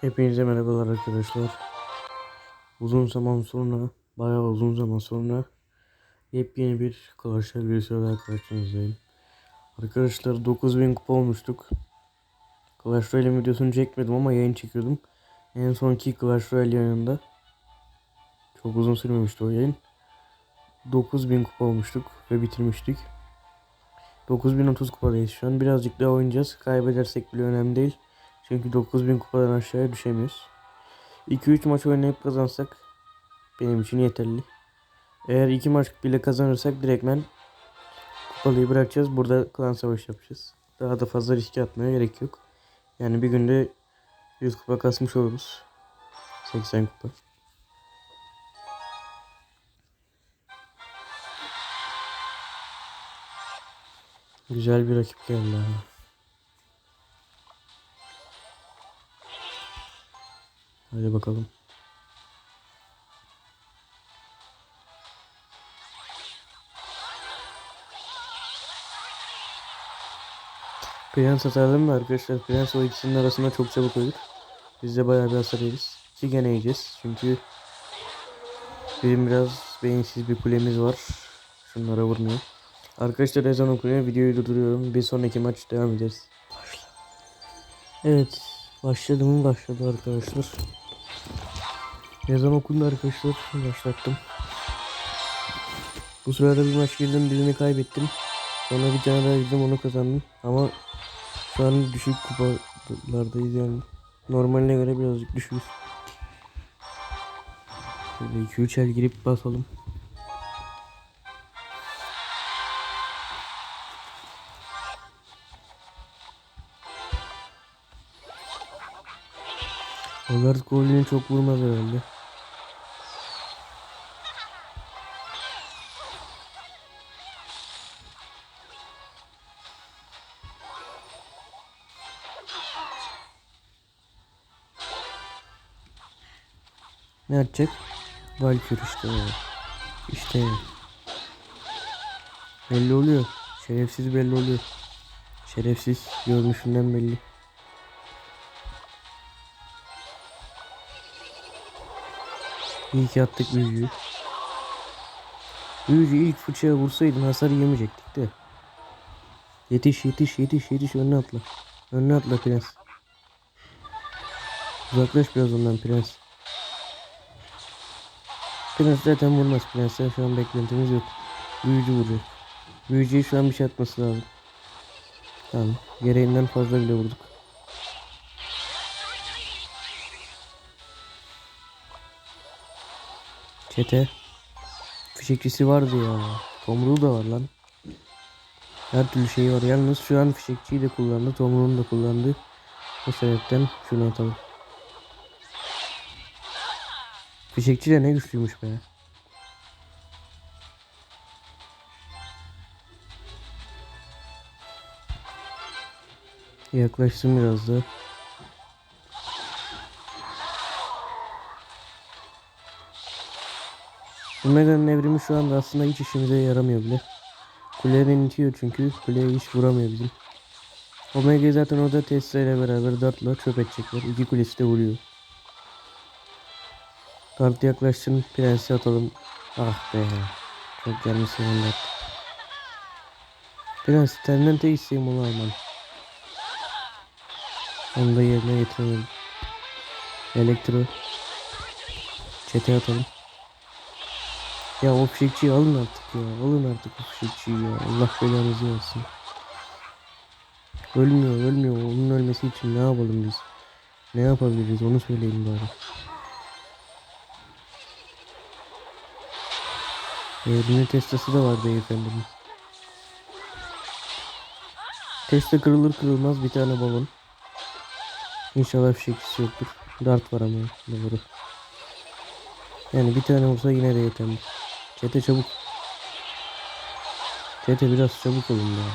Hepinize merhabalar arkadaşlar. Uzun zaman sonra, bayağı uzun zaman sonra yepyeni bir Clash Royale videosu daha karşınızdayım. Arkadaşlar 9000 kupa olmuştuk. Clash Royale videosunu çekmedim ama yayın çekiyordum. En sonki Clash Royale yayınında çok uzun sürmemişti o yayın. 9000 kupa olmuştuk ve bitirmiştik. 9030 kupadayız şu an. Birazcık daha oynayacağız. Kaybedersek bile önemli değil. Çünkü 9000 kupadan aşağıya düşemiyoruz. 2-3 maç oynayıp kazansak benim için yeterli. Eğer 2 maç bile kazanırsak direktmen kupalıyı bırakacağız. Burada klan savaşı yapacağız. Daha da fazla riske atmaya gerek yok. Yani bir günde 100 kupa kasmış oluruz. 80 kupa. Güzel bir rakip geldi ha. Hadi bakalım. Prens atalım mı arkadaşlar? Prens o ikisinin arasında çok çabuk ölür. Biz de bayağı bir hasar yeriz. Ki gene yiyeceğiz. Çünkü bizim biraz beyinsiz bir kulemiz var. Şunlara vurmuyor. Arkadaşlar ezan okunuyor. Videoyu durduruyorum. Bir sonraki maç devam ederiz. Evet. Başladı mı başladı arkadaşlar. Ezan okundu arkadaşlar. Başlattım. Bu sırada bir maç girdim birini kaybettim. Sonra bir tane daha girdim onu kazandım. Ama şu an düşük kupalardayız yani. Normaline göre birazcık düşüyoruz. Şöyle 2-3 el girip basalım. Onlar golünü çok vurmaz herhalde. Ne yapacak? Valkür işte. İşte. Belli oluyor. Şerefsiz belli oluyor. Şerefsiz görünüşünden belli. İyi ki attık büyücüyü. Büyücü ilk fıçıya vursaydın hasar yemeyecektik de. Yetiş yetiş yetiş yetiş önüne atla. Önüne atla prens. Uzaklaş biraz ondan prens. Prens zaten vurmaz prensten şu an beklentimiz yok. Büyücü vuracak. Büyücüye şu an bir şey atması lazım. Tamam. Gereğinden fazla bile vurduk. Çete. Fişekçisi vardı ya. Tomruğu da var lan. Her türlü şeyi var. Yalnız şu an fişekçiyi de kullandı. Tomruğunu da kullandı. O sebepten şunu atalım. Fişekçi de ne güçlüymüş be. Yaklaşsın biraz da. Omega'nın evrimi şu anda aslında hiç işimize yaramıyor bile. Kuleden itiyor çünkü kuleye hiç vuramıyor bizim. Omega zaten orada Tesla ile beraber Dart'la çöp edecekler. İki kulesi de vuruyor. Dart yaklaşsın prensi atalım. Ah be. Çok gelmiş sonunda. Prens senden tek isteğim onu alman. Onu da yerine getirelim. Elektro. Çete atalım. Ya o fişekçiyi alın artık ya. Alın artık o fişekçiyi ya. Allah belanızı versin. Ölmüyor ölmüyor. Onun ölmesi için ne yapalım biz? Ne yapabiliriz onu söyleyin bari. Evinin testası da var beyefendinin. Teste kırılır kırılmaz bir tane balon. İnşallah fişekçisi yoktur. Dart var ama doğru. Yani bir tane olsa yine de yeterli. Çete çabuk. Çete biraz çabuk olun ya.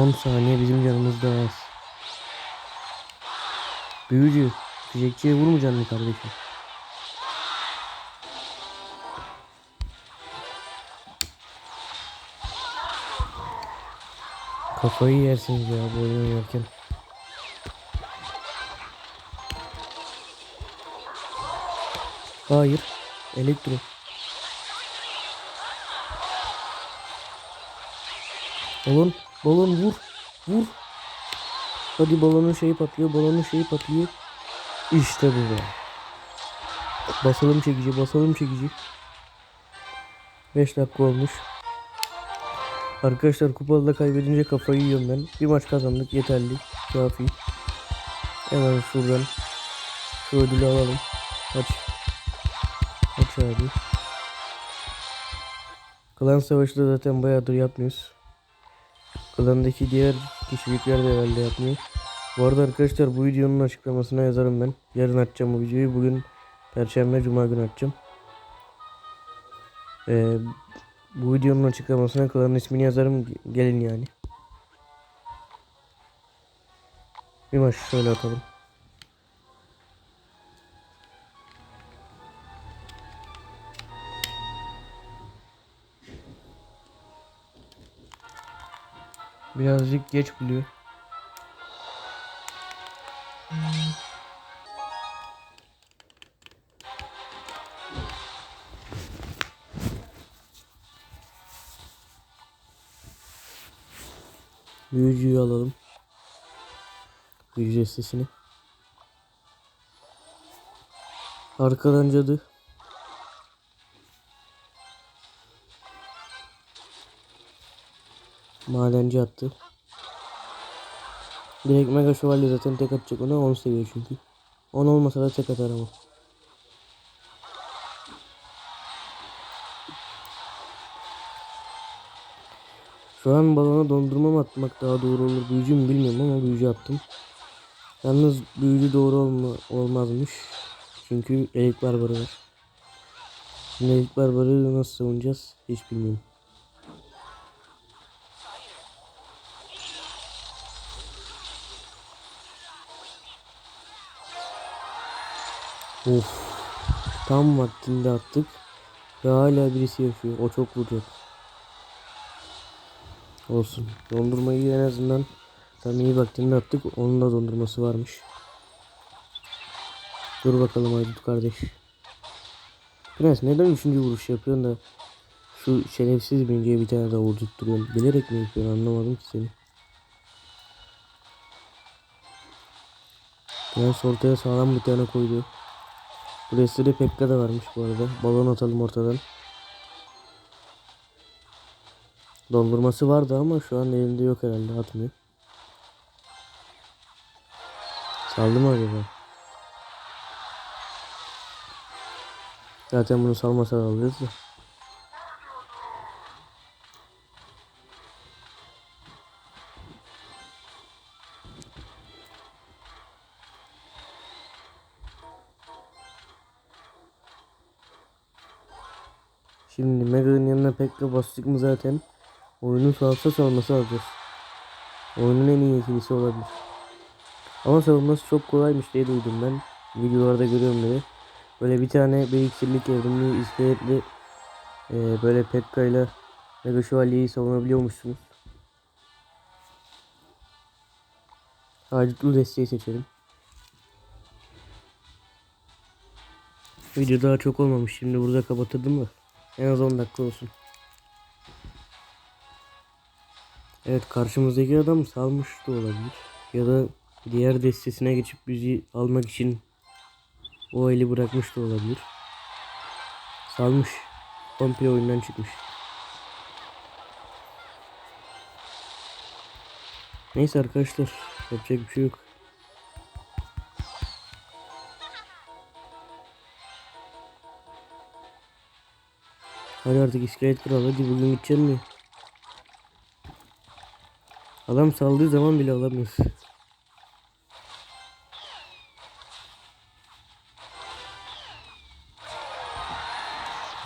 10 saniye bizim canımızda az. Büyücü. Fişekçiye vurmayacaksın mı kardeşim? Kafayı yersiniz ya bu oyun oynarken. Hayır. Elektro. Balon, balon vur. Vur. Hadi balonun şeyi patlıyor. Balonun şeyi patlıyor. İşte bu be. Basalım çekici, basalım çekici. 5 dakika olmuş. Arkadaşlar kupada kaybedince kafayı yiyorum ben. Bir maç kazandık yeterli. Kafi. Hemen şuradan şu ödülü alalım. Aç. Abi. Klan savaşı da zaten bayağıdır yapmıyoruz. Klandaki diğer kişilikler de herhalde yapmıyor. Bu arada arkadaşlar bu videonun açıklamasına yazarım ben. Yarın açacağım bu videoyu. Bugün Perşembe Cuma günü açacağım. Ee, bu videonun açıklamasına klanın ismini yazarım. Gelin yani. Bir maç şöyle atalım. Birazcık geç buluyor. Büyücüyü alalım. Büyücü sesini. Arkadan cadı. Madenci attı. Direkt Mega Şövalye zaten tek atacak ona 10 seviye çünkü. 10 olmasa da tek atar ama. Şu an balona dondurma mı atmak daha doğru olur büyücü mü bilmiyorum ama büyücü attım. Yalnız büyücü doğru olma, olmazmış. Çünkü elik barbarı var. Şimdi elik barbarı nasıl savunacağız hiç bilmiyorum. Of. Tam vaktinde attık. Ve hala birisi yaşıyor. O çok vuracak. Olsun. Dondurmayı en azından tam iyi vaktinde attık. Onun da dondurması varmış. Dur bakalım Aydut kardeş. Prens neden üçüncü vuruş yapıyorsun da şu şerefsiz binciye bir tane daha vurdurtturuyorsun. Bilerek mi yapıyorsun anlamadım ki seni. Prens ortaya sağlam bir tane koydu. Burası da Pekka da varmış bu arada. Balon atalım ortadan. Dondurması vardı ama şu an elinde yok herhalde atmıyor. Saldı mı acaba? Zaten bunu salmasa alırız da. Şimdi Mega'nın yanına Pekka bastık mı zaten oyunu salsa salması alacağız. Oyunun en iyi ikilisi olabilir. Ama savunması çok kolaymış diye duydum ben. Videolarda görüyorum böyle. Böyle bir tane bir iksirlik evrimli iskeletli e, böyle Pekka ile Mega Şövalye'yi savunabiliyormuşsunuz. Hacetli desteği seçelim. Video daha çok olmamış. Şimdi burada kapatırdım da. En az 10 dakika olsun. Evet karşımızdaki adam salmış da olabilir. Ya da diğer destesine geçip bizi almak için o eli bırakmış da olabilir. Salmış. Komple oyundan çıkmış. Neyse arkadaşlar. Yapacak bir şey yok. Hadi artık iskelet kral hadi bugün gidecek mi? Adam saldığı zaman bile alamıyoruz.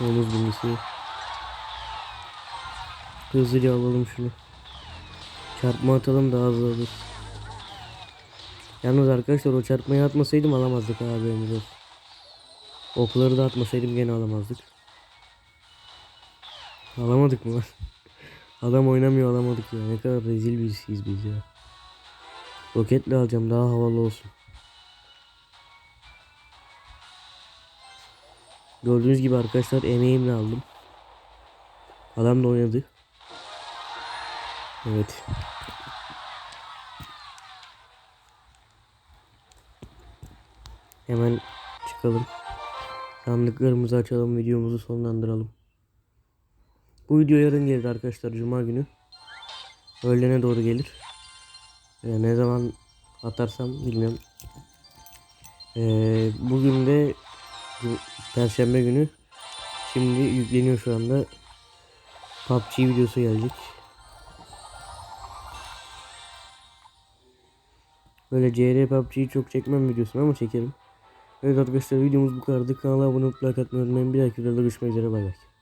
Omuz bilgisi. Hızlıca alalım şunu. Çarpma atalım daha hızlı olur. Yalnız arkadaşlar o çarpmayı atmasaydım alamazdık abi. Okları da atmasaydım gene alamazdık. Alamadık mı? Adam oynamıyor alamadık ya. Ne kadar rezil birisiyiz biz ya. Roketle alacağım daha havalı olsun. Gördüğünüz gibi arkadaşlar emeğimle aldım. Adam da oynadı. Evet. Hemen çıkalım. Sandıklarımızı açalım. Videomuzu sonlandıralım. Bu video yarın gelir arkadaşlar. Cuma günü. Öğlene doğru gelir. Ee, ne zaman atarsam bilmiyorum. Ee, bugün de Perşembe günü. Şimdi yükleniyor şu anda. PUBG videosu gelecek. Böyle CR PUBG'yi çok çekmem videosunu ama çekerim. Evet arkadaşlar videomuz bu kadardı. Kanala abone olup like atmayı unutmayın. Bir dahaki videoda görüşmek üzere. Bay bay.